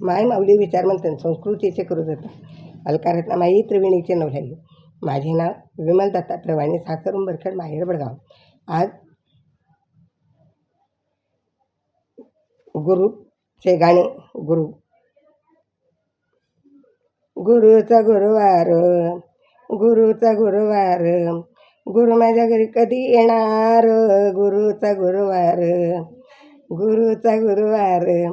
माय माऊली विचारमंथन संस्कृतीचे करू जातं अलकारत्ना माई त्रिवेणीचे नवलाई माझे नाव विमल दत्ता प्रवाणी सासर उंबरखेड माहेर बडगाव. आज गुरुचे गाणे गुरु. गुरुचा गुरुवार गुरुचा गुरुवार गुरु माझ्या घरी कधी येणार? गुरुचा गुरुवार गुरुचा गुरुवार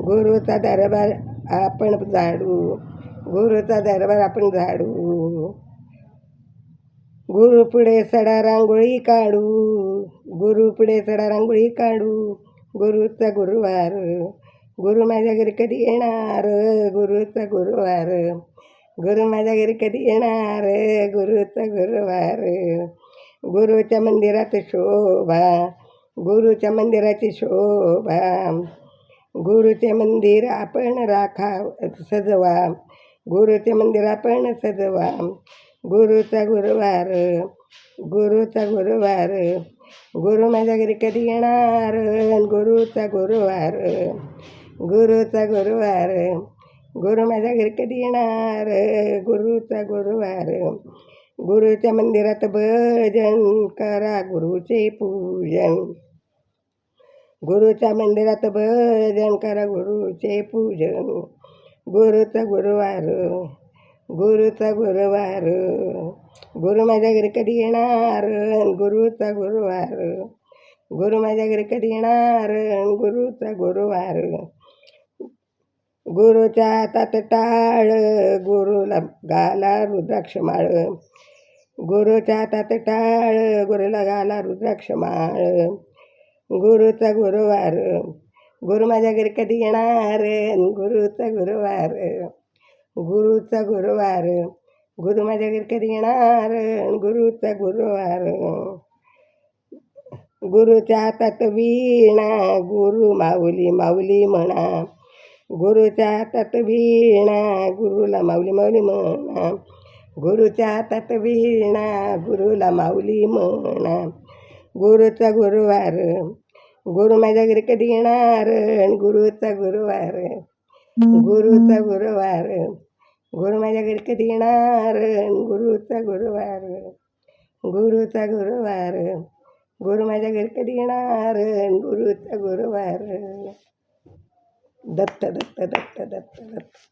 गुरुचा दरबार आपण झाडू गुरुचा दरबार आपण झाडू. गुरु पुढे सडा रांगोळी काढू गुरु पुढे सडा रांगोळी काढू. गुरुचा गुरुवार गुरु माझ्या घरी कधी येणार? गुरुचा गुरुवार गुरु माझ्या घरी कधी येणार? गुरुचा गुरुवार गुरुच्या मंदिरात शोभा गुरुच्या मंदिराची शोभा. गुरुचे मंदिर आपण राखा सजवा. गुरुचे मंदिर आपण सजवा. गुरुचा गुरुवार गुरुचा गुरुवार. गुरु माझ्या घरी कधी येणार? गुरुचा गुरुवार गुरुचा गुरुवार. गुरु माझ्या घरी कधी येणार? गुरुचा गुरुवार. गुरुच्या मंदिरात भजन करा गुरुचे पूजन. गुरुच्या मंदिरात भजन करा गुरुचे पूजन. गुरुचा गुरुवार गुरुचा गुरुवार. गुरु माझ्या घरी कधी येणार? गुरुचा गुरुवार. गुरु माझ्या घरी कधी येणार? गुरुचा गुरुवार. गुरुच्या हातात टाळ गुरुला गाला रुद्राक्ष माळ गुरुच्या हातात टाळ गुरुला गाला रुद्राक्ष माळ गुरुचा गुरुवार गुरु माझ्या घरी कधी येणार? गुरुचा गुरुवार गुरुचा गुरुवार गुरु माझ्या घरी कधी येणार? गुरुचा गुरुवार गुरुच्या हातात वीणा गुरु माऊली माऊली म्हणा गुरुच्या हातात वीणा गुरुला माऊली माऊली म्हणा गुरुच्या हातात वीणा गुरुला माऊली म्हणा गुरुचा गुरुवार गुरु माझ्या घरी कधी येणार? गुरुचा गुरुवार गुरुचा गुरुवार गुरु माझ्या घरी कधी येणार? गुरुचा गुरुवार गुरुचा गुरुवार गुरु माझ्या घरी कधी येणार? गुरुचा गुरुवार. दत्त दत्त दत्त दत्त दत्त.